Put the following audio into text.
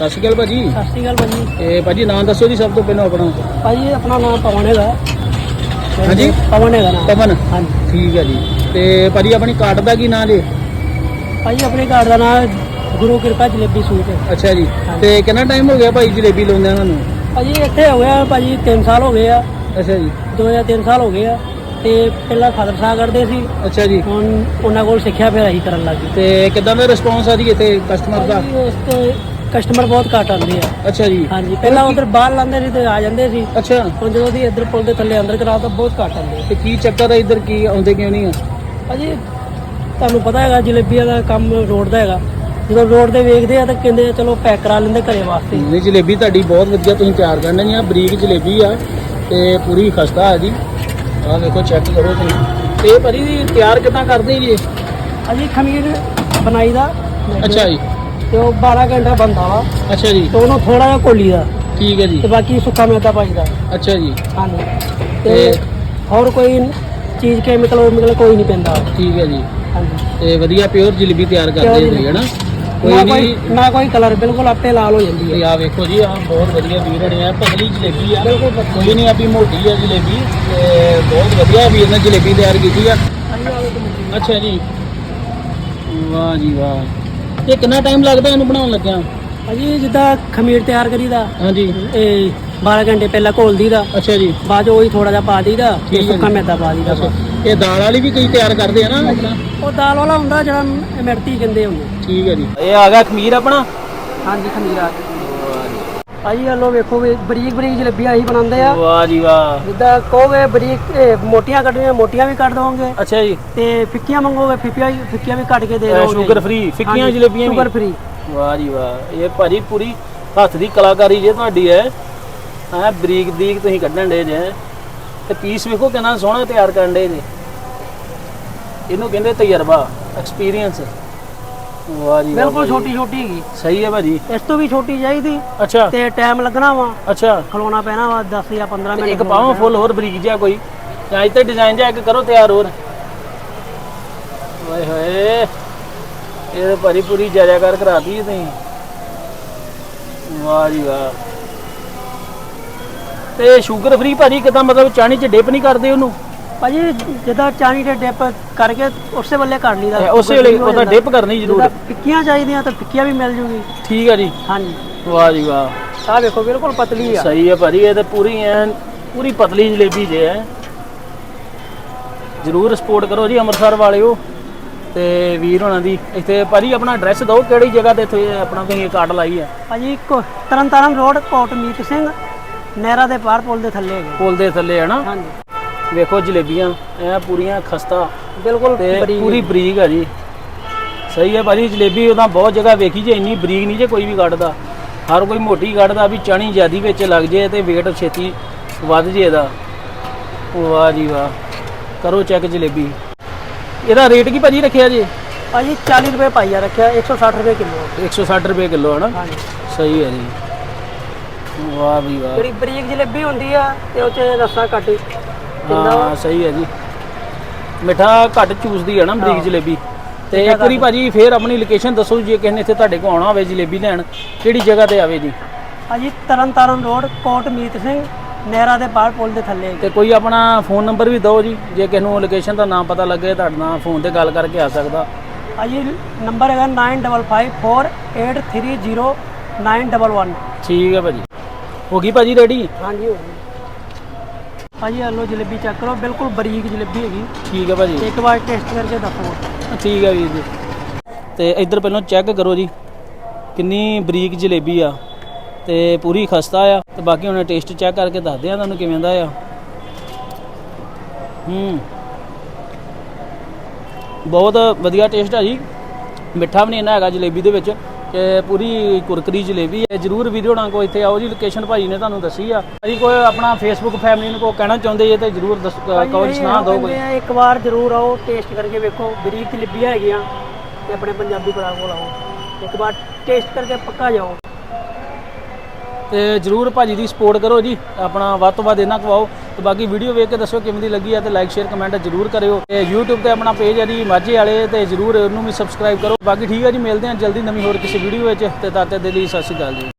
ਸਤਿ ਸ਼੍ਰੀ ਅਕਾਲ ਭਾਜੀ। ਸਤਿ ਸ਼੍ਰੀ ਅਕਾਲ ਭਾਜੀ। ਤੇ ਭਾਜੀ ਨਾਮ ਦੱਸੋ ਜੀ ਸਭ ਤੋਂ ਪਹਿਲਾਂ ਆਪਣਾ। ਭਾਜੀ ਆਪਣਾ ਨਾਮ ਪਵਨ ਹੈਗਾ। ਹਾਂਜੀ? ਪਵਨ ਹੈਗਾ ਨਾਮ ਪਵਨ? ਹਾਂਜੀ। ਠੀਕ ਹੈ ਜੀ। ਤੇ ਭਾਜੀ ਆਪਣੀ ਕਾਰਟ ਦਾ ਕੀ ਨਾਮ ਜੀ? ਭਾਜੀ ਆਪਣੇ ਘਰ ਦਾ ਨਾਮ ਗੁਰੂ ਕਿਰਪਾ ਜਲੇਬੀ ਸੂਟ ਹੈ। ਅੱਛਾ ਜੀ। ਤੇ ਕਿੰਨਾ ਟਾਈਮ ਹੋ ਗਿਆ ਭਾਈ ਜਲੇਬੀ ਲਾਉਂਦਿਆਂ ਤੁਹਾਨੂੰ ਭਾਜੀ ਇੱਥੇ ਹੋ ਗਿਆ ਭਾਜੀ 3 ਸਾਲ ਹੋ ਗਏ ਆ। ਅੱਛਾ ਜੀ। 2003 ਸਾਲ ਹੋ ਗਏ ਆ। ਤੇ ਪਹਿਲਾਂ ਫਾਦਰ ਸਾਹਿਬ ਕਰਦੇ ਸੀ। ਅੱਛਾ ਜੀ। ਹੁਣ ਉਹਨਾਂ ਕੋਲ ਸਿੱਖਿਆ ਫਿਰ ਅਸੀਂ ਕਰਨ ਲੱਗ ਗਏ। ਤੇ ਕਿਦਾਂ ਦਾ ਰਿਸਪੌਂਸ ਆ ਜੀ ਇੱਥੇ ਕਸਟਮਰ ਦਾ? ਭਾਜੀ ਇਸ ਤੇ ਕਸਟਮਰ ਬਹੁਤ ਘੱਟ ਆਉਂਦੇ ਆ। ਅੱਛਾ ਜੀ। ਹਾਂਜੀ ਪਹਿਲਾਂ ਉਧਰ ਬਾਹਰ ਲਾਉਂਦੇ ਸੀ ਤੇ ਆ ਜਾਂਦੇ ਸੀ। ਅੱਛਾ। ਹੁਣ ਜਦੋਂ ਦੀ ਇੱਧਰ ਪੁਲ ਦੇ ਥੱਲੇ ਅੰਦਰ ਕਰਾਓ ਤਾਂ ਬਹੁਤ ਘੱਟ ਆਉਂਦੇ ਆ। ਤੇ ਕੀ ਚੱਕਰ ਹੈ ਇੱਧਰ ਕੀ ਆਉਂਦੇ ਕਿਉਂ ਨਹੀਂ ਆ? ਭਾਜੀ ਤੁਹਾਨੂੰ ਪਤਾ ਹੈਗਾ ਜਲੇਬੀਆਂ ਦਾ ਕੰਮ ਰੋਡ ਦਾ ਹੈਗਾ। ਜਦੋਂ ਰੋਡ ਤੇ ਵੇਖਦੇ ਆ ਤਾਂ ਕਹਿੰਦੇ ਆ ਚਲੋ ਪੈਕ ਕਰਾ ਲੈਂਦੇ ਘਰੇ ਵਾਸਤੇ। ਨਹੀਂ ਜਲੇਬੀ ਤੁਹਾਡੀ ਬਹੁਤ ਵਧੀਆ ਤੁਸੀਂ ਤਿਆਰ ਕਰਨੀ ਆ। ਬਰੀਕ ਜਲੇਬੀ ਆ ਤੇ ਪੂਰੀ ਖਸਤਾ ਆ ਜੀ। ਆਹ ਦੇਖੋ ਚੈੱਕ ਕਰੋ ਤੁਸੀਂ। ਤੇ ਭਾਜੀ ਜੀ ਤਿਆਰ ਕਿਦਾਂ ਕਰਦੇ ਜੀ? ਅਜੀ ਖਮੀਰ ਬਣਾਈ ਦਾ। ਅੱਛਾ ਜੀ। ਤੇ ਉਹ 12 ਘੰਟਾ ਬੰਦਾ ਵਾ। ਅੱਛਾ ਜੀ। ਤੇ ਉਹਨੂੰ ਥੋੜਾ ਜਿਹਾ ਕੋਲੀ ਦਾ। ਠੀਕ ਹੈ ਜੀ। ਤੇ ਬਾਕੀ ਸੁੱਕਾ ਮੈਦਾ ਪਾਈਦਾ ਅੱਛਾ ਜੀ। ਹਾਂਜੀ। ਤੇ ਹੋਰ ਕੋਈ ਚੀਜ਼ ਕੈਮੀਕਲ ਉਹ ਕੋਈ ਨਹੀਂ ਪੈਂਦਾ। ਠੀਕ ਹੈ ਜੀ। ਹਾਂਜੀ। ਤੇ ਵਧੀਆ ਪਿਓਰ ਜਲੇਬੀ ਤਿਆਰ ਕਰਦੇ ਜਲੇਬੀ। ਜੀ ਹਨਾ? ਕੋਈ ਨਹੀਂ ਨਾ ਕੋਈ ਕਲਰ ਬਿਲਕੁਲ ਆਪੇ ਲਾਲ ਹੋ ਜਾਂਦੀ ਤੇ ਹੈ ਆ ਵੇਖੋ ਜੀ ਆ ਬਹੁਤ ਵਧੀਆ ਵੀਰ ਨੇ ਆ ਪਤਲੀ ਜਲੇਬੀ ਆ। ਕੋਈ ਨਹੀਂ ਆਪੀ ਮੋਟੀ ਆ ਜਲੇਬੀ। ਤੇ ਬਹੁਤ ਵਧੀਆ ਵੀਰ ਨੇ ਜਲੇਬੀ ਤਿਆਰ ਕੀਤੀ ਆ। ਅੱਛਾ ਜੀ। ਵਾਹ ਜੀ ਵਾਹ। ਤੇ ਕਿੰਨਾ ਟਾਈਮ ਲੱਗਦਾ ਇਹਨੂੰ ਬਣਾਉਣ ਲੱਗਿਆ? ਅਜੀ ਜਿੱਦਾਂ ਖਮੀਰ ਤਿਆਰ ਕਰੀਦਾ ਹਾਂਜੀ। ਇਹ 12 ਘੰਟੇ ਪਹਿਲਾਂ ਘੋਲ ਦੀਦਾ ਅੱਛਾ ਜੀ। ਬਾਅਦ 'ਚ ਉਹੀ ਥੋੜਾ ਜਿਹਾ ਪਾ ਦੀਦਾ ਤੇ ਹੈ ਸੁੱਕਾ। ਮੈਦਾ ਪਾ ਦੀਦਾ ਇਹ ਦਾਲ ਵਾਲੀ ਵੀ ਕਈ ਤਿਆਰ ਕਰਦੇ ਆ ਨਾ? ਉਹ ਦਾਲ ਵਾਲਾ ਹੁੰਦਾ ਜਿਹੜਾ ਮਿਰਤੀ ਕਹਿੰਦੇ ਹੁੰਦੇ। ਠੀਕ ਹੈ ਜੀ। ਇਹ ਆ ਗਿਆ ਖਮੀਰ ਆਪਣਾ? ਹਾਂਜੀ ਖਮੀਰ ਆ ਭਾਜੀ ਹਲੋ ਵੇਖੋ ਵੀ ਬਰੀਕ ਬਰੀਕ ਜਲੇਬੀਆਂ ਅਸੀਂ ਬਣਾਉਂਦੇ ਆ। ਵਾਹ ਜੀ ਵਾਹ। ਜਿੱਦਾਂ ਕਹੋਗੇ ਬਰੀਕ ਇਹ ਮੋਟੀਆਂ ਕੱਢਣੀਆਂ ਮੋਟੀਆਂ ਵੀ ਕੱਢ ਦਵਾਂਗੇ। ਅੱਛਾ ਜੀ। ਤੇ ਫਿੱਕੀਆਂ ਮੰਗੋਗੇ ਫਿੱਕੀਆਂ ਫਿੱਕੀਆਂ ਵੀ ਕੱਢ ਕੇ ਦੇ ਦਵਾਂਗੇ ਸ਼ੂਗਰ ਫ੍ਰੀ ਫਿੱਕੀਆਂ ਜਲੇਬੀਆਂ ਵੀ। ਸ਼ੂਗਰ ਫ੍ਰੀ ਵਾਹ ਜੀ ਵਾਹ। ਇਹ ਭਾਜੀ ਪੂਰੀ ਹੱਥ ਦੀ ਕਲਾਕਾਰੀ ਜੇ ਤੁਹਾਡੀ ਹੈ ਐ ਬਰੀਕ ਬਰੀਕ ਤੁਸੀਂ ਕੱਢਣ ਦੇ ਜੇ। ਤੇ ਪੀਸ ਵੇਖੋ ਕਿੰਨਾ ਸੋਹਣਾ ਤਿਆਰ ਕਰਨ ਦੇ ਜੇ ਇਹਨੂੰ ਕਹਿੰਦੇ ਤਜਰਬਾ ਐਕਸਪੀਰੀਅੰਸ ਵਾਹ ਜੀ ਵਾਹ ਬਿਲਕੁਲ ਭਾਜੀ। ਛੋਟੀ ਛੋਟੀ ਹੈਗੀ। ਸਹੀ ਹੈ ਭਾਜੀ। ਇਸ ਤੋਂ ਵੀ ਛੋਟੀ ਚਾਹੀਦੀ। ਅੱਛਾ। ਤੇ ਟਾਈਮ ਲੱਗਣਾ ਵਾ। ਅੱਛਾ। ਖਲੋਣਾ ਪੈਣਾ ਵਾ 10 ਜਾਂ 15 ਤੇ ਮਿੰਟ ਇੱਕ ਪਾਵਾਂ ਫੁੱਲ ਹੋਰ ਬਰੀਕ ਜਿਹਾ ਕੋਈ। ਜਾਂ ਇੱਥੇ ਡਿਜ਼ਾਈਨ ਜਿਹਾ ਇੱਕ ਕਰੋ ਤਿਆਰ ਹੋਰ। ਓਏ ਹੋਏ ਇਹ ਤਾਂ ਭਾਰੀ ਪੂਰੀ ਜਾਜਾਕਾਰ ਕਰਾਤੀ ਹੈ ਤੁਸੀਂ। ਵਾਹ ਜੀ ਵਾਹ। ਤੇ ਸ਼ੂਗਰ ਫ੍ਰੀ ਭਾਜੀ ਕਿਦਾਂ ਮਤਲਬ ਚਾਣੀ ਚ ਡਿਪ ਨਹੀਂ ਕਰਦੇ ਉਹਨੂੰ। ਭਾਜੀ ਜਿੱਦਾਂ ਚਾਣੀ ਦੇ ਡਿਪ ਕਰਕੇ ਉਸੇ ਵੇਲੇ ਲਈਦਾ ਇਹ ਉਸੇ ਵੇਲੇ ਉਹਦਾ ਡਿਪ ਕਰਨੀ ਜ਼ਰੂਰ। ਫਿੱਕੀਆਂ ਚਾਹੀਦੀਆਂ ਤਾਂ ਫਿੱਕੀਆਂ ਵੀ ਮਿਲ ਜੂਗੀ। ਠੀਕ ਹੈ ਜੀ। ਹਾਂਜੀ। ਵਾਹ ਜੀ ਵਾਹ। ਆਹ ਵੇਖੋ ਬਿਲਕੁਲ ਪਤਲੀ ਆ। ਸਹੀ ਹੈ ਭਾਜੀ ਇਹ ਤਾਂ ਪੂਰੀ ਐਨ ਪੂਰੀ ਪਤਲੀ ਜਲੇਬੀ ਜੇ ਹੈ। ਜਰੂਰ ਸਪੋਰਟ ਕਰੋ ਜੀ ਅੰਮ੍ਰਿਤਸਰ ਵਾਲਿਓ ਤੇ ਵੀਰ ਹੋਣਾ ਦੀ। ਇੱਥੇ ਭਾਜੀ ਆਪਣਾ ਐਡਰੈਸ ਦਿਓ ਕਿਹੜੀ ਜਗ੍ਹਾ ਤੇ ਇੱਥੇ ਆਪਣਾ ਤੁਸੀਂ ਕਾਰਡ ਲਾਈ ਹੈ ਭਾਜੀ ਤਰਨਤਾਰਨ ਰੋਡ ਕੋਟਮੀਤ ਸਿੰਘ ਨਹਿਰਾ ਦੇ ਪਾਰ ਪੁਲ ਦੇ ਥੱਲੇ ਹੈਗੇ। ਪੁਲ ਦੇ ਥੱਲੇ ਹੈ ਨਾ? ਹਾਂਜੀ। ਵੇਖੋ ਜਲੇਬੀਆਂ ਐ ਪੂਰੀਆਂ ਖਸਤਾ। ਬਿਲਕੁਲ ਪੂਰੀ ਬਰੀਕ ਹੈ ਜੀ। ਸਹੀ ਹੈ ਭਾਜੀ ਜਲੇਬੀ ਉਹਦਾ ਬਹੁਤ ਜਗ੍ਹਾ ਵੇਖੀ ਜੇ ਇੰਨੀ ਬਰੀਕ ਨਹੀਂ ਜੇ ਕੋਈ ਵੀ ਕੱਢਦਾ। ਹਰ ਕੋਈ ਮੋਟੀ ਕੱਢਦਾ ਵੀ ਚਣੀ ਜਿਆਦੀ ਵਿੱਚ ਲੱਗ ਜੇ ਤੇ weight ਛੇਤੀ ਵੱਧ ਜੇ ਇਹਦਾ। ਵਾਹ ਜੀ ਵਾਹ। ਕਰੋ ਚੈੱਕ ਜਲੇਬੀ। ਇਹਦਾ ਰੇਟ ਕੀ ਭਾਜੀ ਰੱਖਿਆ ਜੀ? ਭਾਜੀ 40 ਰੁਪਏ ਪਾਈਆ ਰੱਖਿਆ 160 ਰੁਪਏ ਕਿਲੋ। 160 ਰੁਪਏ ਕਿਲੋ ਹੈ ਨਾ ਹਾਂਜੀ। ਸਹੀ ਹੈ ਜੀ। ਵਾਹ ਵੀ ਵਾਹ। ਜਿਹੜੀ ਬਰੀਕ ਜਲੇਬੀ ਹੁੰਦੀ ਆ ਤੇ ਉਹ ਚ ਰਸਾ ਕੱਟ ਵਾ। ਹਾਂ ਸਹੀ ਹੈ ਜੀ। ਮਿੱਠਾ ਘੱਟ ਚੂਸਦੀ ਹੈ ਨਾ ਬਰੀਕ ਜਲੇਬੀ। ਤੇ ਇੱਕ ਵਾਰੀ ਭਾਜੀ ਫੇਰ ਆਪਣੀ ਲੋਕੇਸ਼ਨ ਦੱਸੋ ਜੇ ਕਿਸੇ ਨੇ ਇੱਥੇ ਤੁਹਾਡੇ ਕੋਲ ਆਉਣਾ ਹੋਵੇ ਜਲੇਬੀ ਲੈਣ ਕਿਹੜੀ ਜਗ੍ਹਾ ਤੇ ਆਵੇ ਜੀ? ਭਾਜੀ ਤਰਨਤਾਰਨ ਰੋਡ ਕੋਟਮੀਤ ਸਿੰਘ ਨਹਿਰਾ ਦੇ ਪਾਰ ਪੁਲ ਦੇ ਥੱਲੇ। ਤੇ ਕੋਈ ਆਪਣਾ ਫੋਨ ਨੰਬਰ ਵੀ ਦਿਓ ਜੀ ਜੇ ਕਿਸੇ ਨੂੰ ਲੋਕੇਸ਼ਨ ਦਾ ਨਾਮ ਪਤਾ ਲੱਗੇ ਤੁਹਾਡੇ ਨਾਲ ਫੋਨ ਤੇ ਗੱਲ ਕਰਕੇ ਆ ਸਕਦਾ। ਭਾਜੀ ਨੰਬਰ ਹੈਗਾ 9554830911 ਠੀਕ ਹੈ ਭਾਜੀ। ਹੋ ਗਈ ਭਾਜੀ ਰੈਡੀ ਹਾਂਜੀ ਹੋ ਗਈ। ਭਾਜੀ ਹਲੋ ਜਲੇਬੀ ਚੈੱਕ ਕਰੋ ਬਿਲਕੁਲ ਬਰੀਕ ਜਲੇਬੀ ਹੈਗੀ। ਠੀਕ ਹੈ ਭਾਜੀ। ਇੱਕ ਵਾਰ ਟੈਸਟ ਕਰਕੇ ਦੱਸੋ। ਠੀਕ ਹੈ ਵੀਰ ਜੀ। ਤੇ ਇੱਧਰ ਪਹਿਲਾਂ ਚੈੱਕ ਕਰੋ ਜੀ ਕਿੰਨੀ ਬਰੀਕ ਜਲੇਬੀ ਆ। ਤੇ ਪੂਰੀ ਖਸਤਾ ਆ। ਤੇ ਬਾਕੀ ਹੁਣ ਟੇਸਟ ਚੈੱਕ ਕਰਕੇ ਦੱਸਦੇ ਆ ਤੁਹਾਨੂੰ ਕਿਵੇਂ ਦਾ ਆ। ਹੂੰ। ਬਹੁਤ ਵਧੀਆ ਟੇਸਟ ਆ ਜੀ। ਮਿੱਠਾ ਵੀ ਨਹੀਂ ਇੰਨਾ ਹੈਗਾ ਜਲੇਬੀ ਦੇ ਵਿੱਚ। ਤੇ ਪੂਰੀ ਕੁਰਕਰੀ ਜਲੇਬੀ ਹੈ ਜਰੂਰ ਵੀਡੀਓ ਨਾਲ ਕੋ ਇੱਥੇ ਆਓ ਜੀ ਲੋਕੇਸ਼ਨ ਭਾਈ ਨੇ ਤੁਹਾਨੂੰ ਦੱਸੀ ਆ। ਭਾਜੀ ਕੋਈ ਆਪਣਾ ਫੇਸਬੁੱਕ ਫੈਮਿਲੀ ਨੂੰ ਕੋ ਕਹਿਣਾ ਚਾਹੁੰਦੇ ਜੇ ਤੇ ਜਰੂਰ ਦੱਸ ਕਹੋ ਸੁਣਾ ਦਿਓ ਕੋਈ। ਇੱਕ ਵਾਰ ਜ਼ਰੂਰ ਆਓ ਟੇਸਟ ਕਰਕੇ ਵੇਖੋ ਬਰੀਕ ਜਲੇਬੀਆਂ ਹੈਗੀਆਂ ਤੇ ਆਪਣੇ ਪੰਜਾਬੀ ਭਰਾ ਕੋਲ ਆਓ। ਇੱਕ ਵਾਰ ਟੇਸਟ ਕਰਕੇ ਪੱਕਾ ਜਾਓ। ਤੇ ਜਰੂਰ ਭਾਜੀ ਦੀ ਸਪੋਰਟ ਕਰੋ ਜੀ ਆਪਣਾ ਵੱਧ ਤੋਂ ਵੱਧ ਇਹਨਾਂ ਕਵਾਓ ਤੇ ਬਾਕੀ ਵੀਡੀਓ ਵੇਖ ਕੇ ਦੱਸੋ ਕਿਵੇਂ ਦੀ ਲੱਗੀ ਹੈ ਤੇ ਲਾਈਕ ਸ਼ੇਅਰ ਕਮੈਂਟ ਜਰੂਰ ਕਰਿਓ। ਤੇ YouTube ਤੇ ਆਪਣਾ ਪੇਜ ਹੈ ਜੀ ਮਾਝੇ ਵਾਲੇ ਤੇ ਜਰੂਰ ਉਹਨੂੰ ਵੀ ਸਬਸਕ੍ਰਾਈਬ ਕਰੋ। ਬਾਕੀ ਠੀਕ ਹੈ ਜੀ, ਮਿਲਦੇ ਹਾਂ ਜਲਦੀ ਨਵੀਂ ਹੋਰ ਕਿਸੇ ਵੀਡੀਓ ਵਿੱਚ। ਤੇ ਤਦ ਤੱਕ ਦੇ ਲਈ ਸਤਿ ਸ਼੍ਰੀ ਅਕਾਲ ਜੀ।